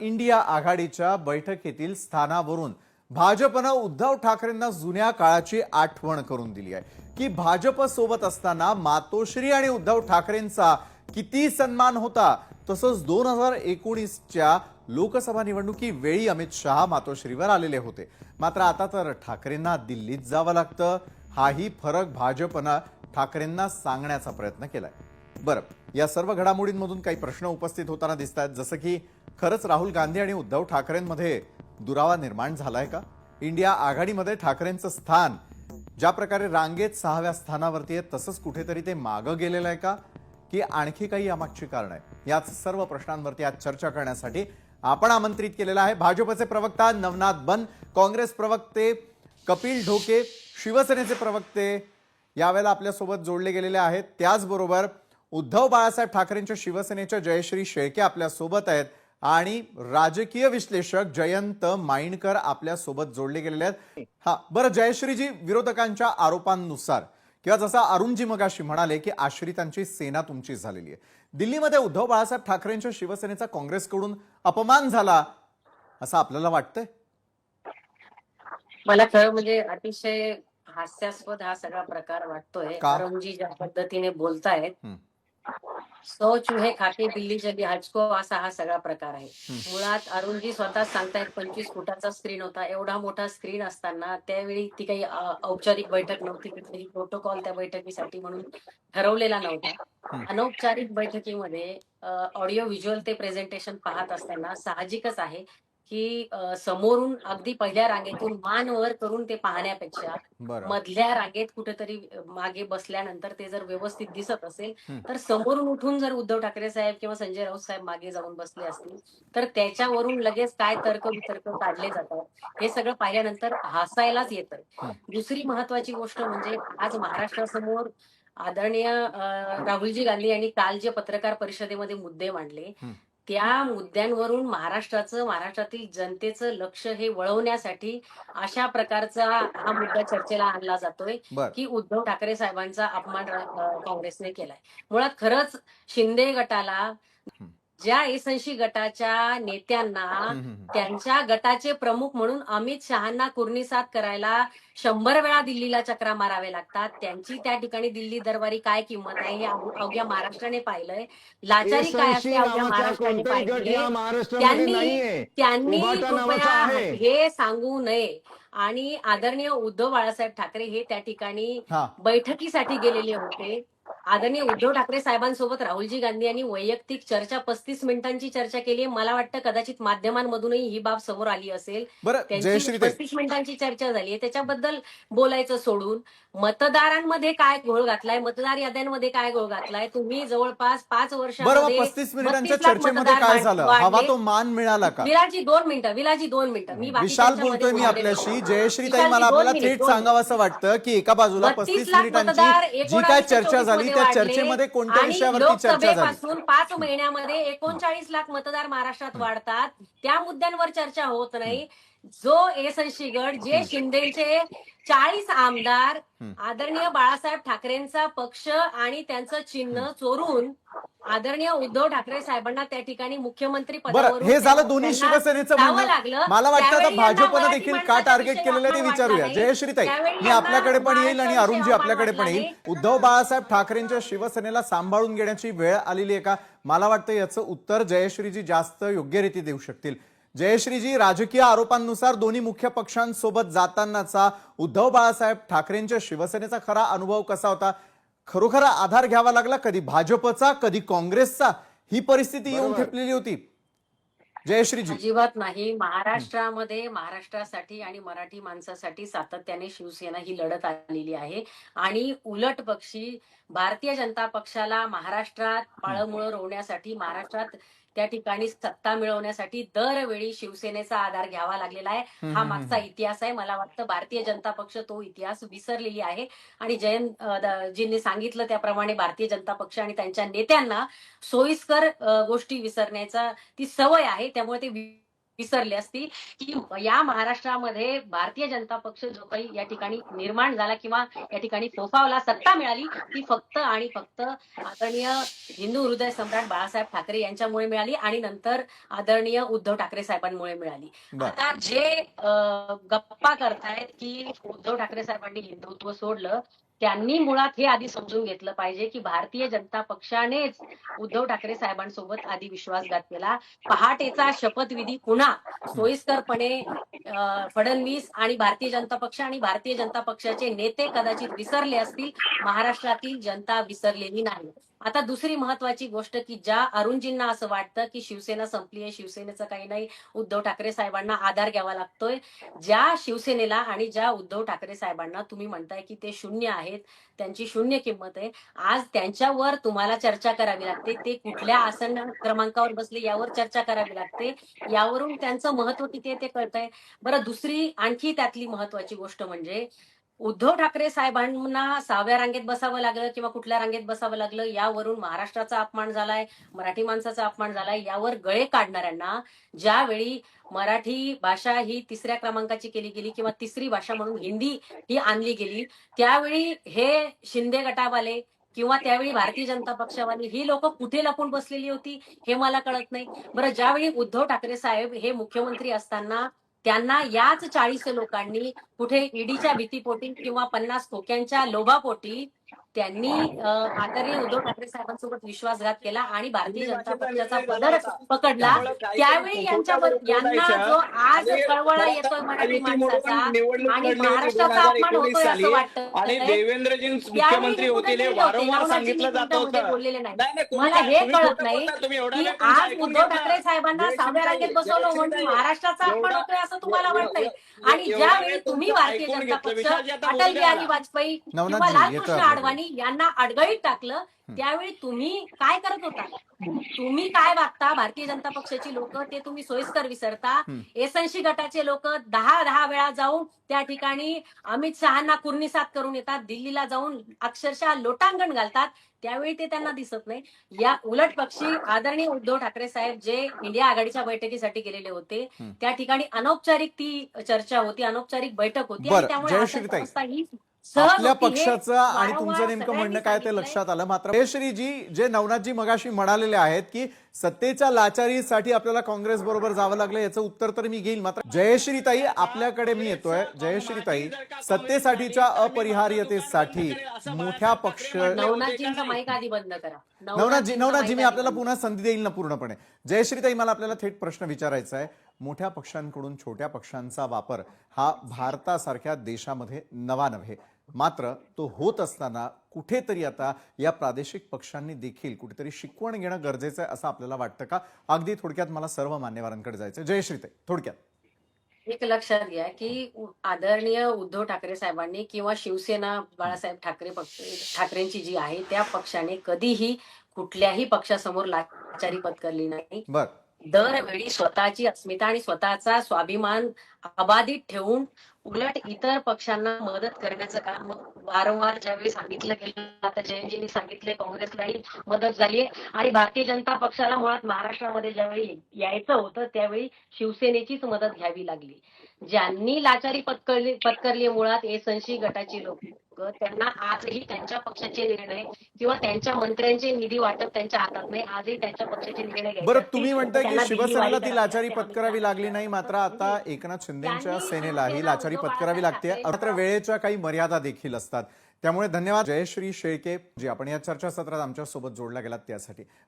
India आघाडीच्या बैठकीतील स्थानावरून भाजपनं उद्धव ठाकरेंना जुन्या काळाची आठवण करून दिली आहे. की भाजप सोबत असताना मातोश्री आणि उद्धव ठाकरेंचा किती सन्मान होता तसंच दोन हजार एकोणीसच्या लोकसभा निवडणुकीवेळी अमित शहा मातोश्रीवर आलेले होते. मात्र आता तर ठाकरेंना दिल्लीत जावं लागतं. हाही फरक भाजपनं ठाकरेंना सांगण्याचा प्रयत्न केलाय. बरं या सर्व घडामोडींमधून काही प्रश्न उपस्थित होताना दिसत आहेत जसं की खरंच राहुल गांधी आणि उद्धव ठाकरेंमध्ये दुरावा निर्माण झालाय का? इंडिया आघाडीमध्ये ठाकरेंचं स्थान ज्या प्रकारे रांगेत सहाव्या स्थानावरती आहे तसंच कुठेतरी ते मागं गेलेलं आहे का? की आणखी काही यामागची कारण आहे याच सर्व प्रश्नांवरती आज चर्चा करण्यासाठी आपण आमंत्रित केलेला आहे भाजपचे प्रवक्ता नवनाथ बन काँग्रेस प्रवक्ते कपिल ढोके शिवसेनेचे प्रवक्ते यावेळेला आपल्यासोबत जोडले गेलेले आहेत. त्याचबरोबर उद्धव बाळासाहेब ठाकरेंच्या शिवसेनेच्या जयश्री शेळके आपल्यासोबत आहेत. आणि राजकीय विश्लेषक जयंत माइंडकर आपल्यासोबत जोडले गेलेले आहेत हा बरं जयश्रीजी विरोधकांच्या आरोपांनुसार किंवा जसं अरुणजी मगाशी म्हणाले की आश्रितांची सेना तुमची झालेली आहे दिल्लीमध्ये उद्धव बाळासाहेब ठाकरेंच्या शिवसेनेचा काँग्रेसकडून अपमान झाला असं आपल्याला वाटतंय मला खरं म्हणजे अतिशय हास्यास्पद हा सगळा प्रकार वाटतोय? अरुणजी ज्या पद्धतीने बोलतायत. सौ चुहे खाते बिल्ली चली हचको असा हा सगळा प्रकार आहे. मुळात अरुणजी स्वतः सांगतायत पंचवीस फुटाचा स्क्रीन होता एवढा मोठा स्क्रीन असताना त्यावेळी ती काही औपचारिक बैठक नव्हती कुठली प्रोटोकॉल त्या बैठकीसाठी म्हणून ठरवलेला नव्हता. अनौपचारिक बैठकीमध्ये ऑडिओ व्हिज्युअल ते प्रेझेंटेशन पाहत असताना साहजिकच आहे की समोरून अगदी पहिल्या रांगेतून मान वर करून ते पाहण्यापेक्षा मधल्या रांगेत कुठेतरी मागे बसल्यानंतर ते जर व्यवस्थित दिसत असेल. तर समोरून उठून जर उद्धव ठाकरे साहेब किंवा संजय राऊत साहेब मागे जाऊन बसले असतील तर त्याच्यावरून लगेच काय तर्क वितर्क काढले जातात हे सगळं पाहिल्यानंतर हसायलाच येतं. दुसरी महत्वाची गोष्ट म्हणजे आज महाराष्ट्रासमोर आदरणीय राहुलजी गांधी यांनी काल जे पत्रकार परिषदेमध्ये मुद्दे मांडले. त्या मुद्द्यांवरून महाराष्ट्राचं महाराष्ट्रातील जनतेचं लक्ष हे वळवण्यासाठी अशा प्रकारचा हा मुद्दा चर्चेला आणला जातोय की उद्धव ठाकरे साहेबांचा अपमान काँग्रेसने केलाय मुळात खरंच शिंदे गटाला. ज्या एसऐंशी गटाच्या नेत्यांना. त्यांच्या गटाचे प्रमुख म्हणून अमित शहांना कुर्णिसात करायला शंभर वेळा दिल्लीला चक्रा मारावे लागतात. त्यांची त्या ठिकाणी दिल्ली दरबारी काय किंमत आहे हे अव- अवघ्या महाराष्ट्राने पाहिलंय. लाचारी काय असते अवघ्या महाराष्ट्राने महाराष्ट्रामध्ये त्यांनी त्यांनी कृपया. हे सांगू नये. आणि आदरणीय उद्धव बाळासाहेब ठाकरे हे त्या ठिकाणी बैठकीसाठी गेलेले होते. आदरणीय उद्धव ठाकरे साहेबांसोबत राहुलजी गांधी यांनी वैयक्तिक चर्चा पस्तीस मिनिटांची चर्चा केली आहे. मला वाटतं कदाचित माध्यमांमधूनही ही बाब समोर आली असेल. त्यांची पस्तीस मिनिटांची चर्चा झाली आहे. त्याच्याबद्दल बोलायचं सोडून मतदारांमध्ये काय घोळ घातलाय मतदार याद्यांमध्ये काय घोळ घातलाय तुम्ही जवळपास पाच वर्षांमध्ये पस्तीस मिनिटांच्या 32 लाख चर्चेमध्ये काय झालं. हवा तो मान मिळाला का? विलाजी दोन मिनिटं विलाजी दोन मिनिटं. मी विशाल बोलतोय मी आपल्याशी. मला आपल्याला थेट सांगावं असं वाटतं की एका बाजूला 32 पस्तीस मिनिटांची जी काय 1924 चर्चा झाली त्या मध्ये चर्चेमध्ये कोणत्या आणि विषयावरती चर्चा झाली? लोकसभेपासून पाच महिन्यामध्ये एकोणचाळीस लाख मतदार महाराष्ट्रात वाढतात. त्या मुद्द्यांवर चर्चा होत नाही. जो एसऐंशी गट जे शिंदेचे चाळीस आमदार हं. आदरणीय बाळासाहेब ठाकरेंचा पक्ष आणि त्यांचं चिन्ह चोरून आदरणीय उद्धव ठाकरे साहेबांना त्या ठिकाणी मुख्यमंत्री बरं हे झालं दोन्ही शिवसेनेचं म्हणणं लागलं. मला वाटतं आता भाजपनं देखील का टार्गेट केलेलं ते विचारूया नाही. जयश्री ताई त्यावेळी मी आपल्याकडे पण येईल आणि अरुणजी आपल्याकडे पण येईल. उद्धव बाळासाहेब ठाकरेंच्या शिवसेनेला सांभाळून घेण्याची वेळ आलेली आहे का मला वाटतं याचं उत्तर जयश्रीजी जास्त योग्यरीती देऊ शकतील जयश्रीजी राजकीय आरोपांनुसार दोन्ही मुख्य पक्षांसोबत जातानाचा उद्धव बाळासाहेब ठाकरेंच्या शिवसेनेचा खरा अनुभव कसा होता खरोखर आधार घ्यावा लागला? कधी भाजपचा कधी काँग्रेसचा? ही परिस्थिती येऊन. ठेपलेली होती. जयश्रीजी अजिबात नाही. महाराष्ट्रामध्ये महाराष्ट्रासाठी आणि मराठी माणसासाठी सातत्याने शिवसेना ही लढत आलेली आहे. आणि उलट पक्षी भारतीय जनता पक्षाला महाराष्ट्रात पाळमुळं रोवण्यासाठी महाराष्ट्रात त्या ठिकाणी सत्ता मिळवण्यासाठी दरवेळी शिवसेनेचा आधार घ्यावा लागलेला आहे. हा मागचा इतिहास आहे. मला वाटतं भारतीय जनता पक्ष तो इतिहास विसरलेली आहे. आणि जयंत जींनी सांगितलं त्याप्रमाणे भारतीय जनता पक्ष आणि त्यांच्या नेत्यांना सोयीस्कर गोष्टी विसरण्याचा ती सवय आहे. त्यामुळे ते विसरले असतील की या महाराष्ट्रामध्ये भारतीय जनता पक्ष जो काही या ठिकाणी निर्माण झाला किंवा या ठिकाणी फोफावला सत्ता मिळाली ती फक्त आणि फक्त आदरणीय हिंदू हृदय सम्राट बाळासाहेब ठाकरे यांच्यामुळे मिळाली आणि नंतर आदरणीय उद्धव ठाकरे साहेबांमुळे मिळाली. आता जे गप्पा करतायत की उद्धव ठाकरे साहेबांनी हिंदुत्व सोडलं त्यांनी मुळात हे आधी समजून घेतलं पाहिजे की भारतीय जनता पक्षानेच उद्धव ठाकरे साहेबांसोबत आधी विश्वासघात केला. पहाटेचा शपथविधी पुन्हा सोयीस्करपणे फडणवीस आणि भारतीय जनता पक्ष आणि भारतीय जनता पक्षाचे नेते कदाचित विसरले असतील. महाराष्ट्रातील जनता विसरलेली नाही. आता दुसरी महत्वाची गोष्ट की ज्या अरुणजींना असं वाटतं की शिवसेना संपली आहे शिवसेनेचं काही नाही उद्धव ठाकरे साहेबांना आधार घ्यावा लागतोय. ज्या शिवसेनेला आणि ज्या उद्धव ठाकरे साहेबांना तुम्ही म्हणताय की ते शून्य आहेत त्यांची शून्य किंमत आहे आज त्यांच्यावर तुम्हाला चर्चा करावी लागते. ते कुठल्या आसन क्रमांकावर बसले यावर चर्चा करावी लागते. यावरून त्यांचं महत्त्व किती आहे ते कळतंय. बरं दुसरी आणखी त्यातली महत्वाची गोष्ट म्हणजे उद्धव ठाकरे साहेबांना सहाव्या रांगेत बसावं लागलं किंवा कुठल्या रांगेत बसावं लागलं यावरून महाराष्ट्राचा अपमान झालाय मराठी माणसाचा अपमान झालाय यावर गळे काढणाऱ्यांना ज्यावेळी मराठी भाषा ही तिसऱ्या क्रमांकाची केली गेली किंवा तिसरी भाषा म्हणून हिंदी ही आणली गेली त्यावेळी हे शिंदे गटावाले किंवा त्यावेळी भारतीय जनता पक्षावाली ही लोक कुठे लपून बसलेली होती हे मला कळत नाही. बरं ज्यावेळी उद्धव ठाकरे साहेब हे मुख्यमंत्री असताना त्यांना याच चाळीस लोकांनी कुठे ईडीच्या भीतीपोटी किंवा पन्नास खोक्यांच्या लोभापोटी त्यांनी आदरणीय उद्धव ठाकरे साहेबांसोबत विश्वासघात केला आणि भारतीय जनता पक्षाचा पदर पकडला. त्यावेळी यांच्यावर यांना जो आज कळवळा येतोय मराठी माणसाचा आणि महाराष्ट्राचा अपमान होतोय असं वाटतं. आणि देवेंद्रजी मुख्यमंत्री होतील हे वारंवार सांगितलं जात होतं बोललेले नाही मला हे कळत नाही बोलता, तुम्ही एवढा की आज उद्धव. ठाकरे साहेबांना सहाव्या रांगेत बसवलं म्हणून. महाराष्ट्राचा अपमान होतोय असं तुम्हाला वाटतंय? आणि ज्यावेळी वेळ तुम्ही भारतीय जनता. पक्ष अटल बिहारी. वाजपेयी किंवा लालकृष्ण येतोय यांना अडगळीत टाकलं त्यावेळी तुम्ही काय करत होता? तुम्ही काय वागता? भारतीय जनता पक्षाची लोक ते तुम्ही सोयीस्कर विसरता. एसऐंशी गटाचे लोक दहा दहा वेळा जाऊन त्या ठिकाणी अमित शहाना कुर्निसात करून येतात. दिल्लीला जाऊन अक्षरशः लोटांगण घालतात. त्यावेळी ते त्यांना दिसत नाही. या उलट पक्षी आदरणीय उद्धव ठाकरे साहेब जे इंडिया आघाडीच्या बैठकीसाठी गेलेले होते. त्या ठिकाणी अनौपचारिक ती चर्चा होती अनौपचारिक बैठक होती आणि त्यामुळे ही आपल्या पक्षाचं आणि तुमचं नेमकं म्हणणं काय ते. लक्षात आलं. मात्र जयश्रीजी जे नवनाथजी मगाशी म्हणालेले आहेत की सत्तेच्या लाचारीसाठी आपल्याला काँग्रेस बरोबर जावं लागलं याचं उत्तर तर मी घेईल मात्र जयश्रीताई आपल्याकडे मी येतोय. जयश्रीताई सत्तेसाठीच्या अपरिहार्यतेसाठी मोठ्या पक्ष नवनाथजी नवनाथजी मी आपल्याला पुन्हा संधी देईल ना पूर्णपणे. जयश्रीताई मला आपल्याला थेट प्रश्न विचारायचा आहे. मोठ्या पक्षांकडून छोट्या पक्षांचा वापर हा भारतासारख्या देशामध्ये नवा नव्हे मात्र तो होत असताना कुठेतरी आता या प्रादेशिक पक्षांनी देखील कुठेतरी शिकवण घेणं गरजेचं आहे असं आपल्याला वाटतं का? अगदी थोडक्यात मला सर्व मान्यवरांकडे जायचं जयश्रीताई थोडक्यात. एक लक्षात घ्या की आदरणीय उद्धव ठाकरे साहेबांनी किंवा शिवसेना बाळासाहेब ठाकरे पक्ष ठाकरेंची जी आहे त्या पक्षाने कधीही कुठल्याही पक्षासमोर लाचारी पत्करली नाही. बर. दरवेळी स्वतःची अस्मिता आणि स्वतःचा स्वाभिमान अबाधित ठेवून उलट इतर पक्षांना मदत करण्याचं काम वारंवार ज्यावेळी सांगितलं गेलं आता जयंतजींनी सांगितले काँग्रेसलाही मदत झाली आणि भारतीय जनता पक्षाला मुळात महाराष्ट्रामध्ये ज्यावेळी यायचं होतं त्यावेळी शिवसेनेचीच मदत घ्यावी लागली. ज्यांनी लाचारी पत्करली पत्करली मुळात एसऐंशी गटाची लोक. त्यांना आजही त्यांच्या पक्षाचे निर्णय किंवा त्यांच्या मंत्र्यांचे निधी वाटप त्यांच्या हातात नाही आजही त्यांच्या पक्षाचे निर्णय बरं तुम्ही म्हणताय की शिवसेनेला ती लाचारी पत्करावी लागली नाही मात्र आता एकनाथ शिंदेच्या सेनेला ही लाचारी पत्करावी लागते. मात्र वेळेच्या काही मर्यादा देखील असतात. त्यामुळे धन्यवाद जयश्री शेळके जी आपण या चर्चासत्रात आमच्यासोबत जोडल्या गेलात त्यासाठी.